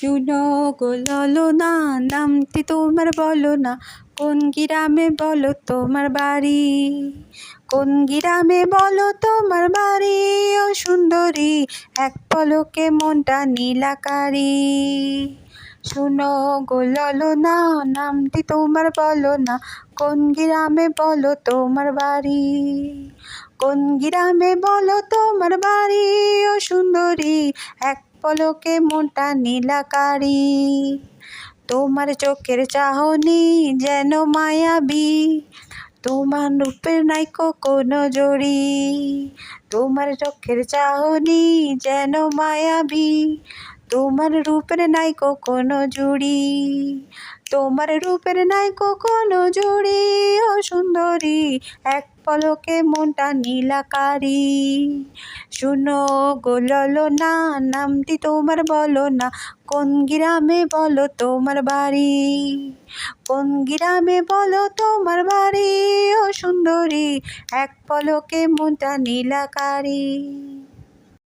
শুনো গো ললো না নামটি তোমার বলো না। কোন গ্রামে বলো তোমার বাড়ি? কোন গ্রামে বলো তোমার বাড়ি? ও সুন্দরী, এক পলকে মনটা নীলাকারি। শুনো গো ললো না নামটি তোমার বলো না। কোন গ্রামে বলো তোমার বাড়ি? কোন গ্রামে বলো তোমার বাড়ি? ও সুন্দরী, এক পলকে মনটা নীলাকারি। তোমার চোখের চাহনি যেন মায়াবী। তোমার রূপের নাইকো কোনো জড়ি। তোমার চোখের চাহনি যেন মায়াবী। তোমার রূপের নাইকো কোনো জুড়ি। তোমার রূপের নাইকো কোনো জুড়ি। ও সুন্দরী, এক পলকে মনটা নীলাকারি। শুনো গো ললো না নামটি তোমার বলো না। কোন গ্রামে বলো তোমার বাড়ি? কোন গ্রামে বলো তোমার বাড়ি? ও সুন্দরী, এক পলকে মনটা নীলাকারি।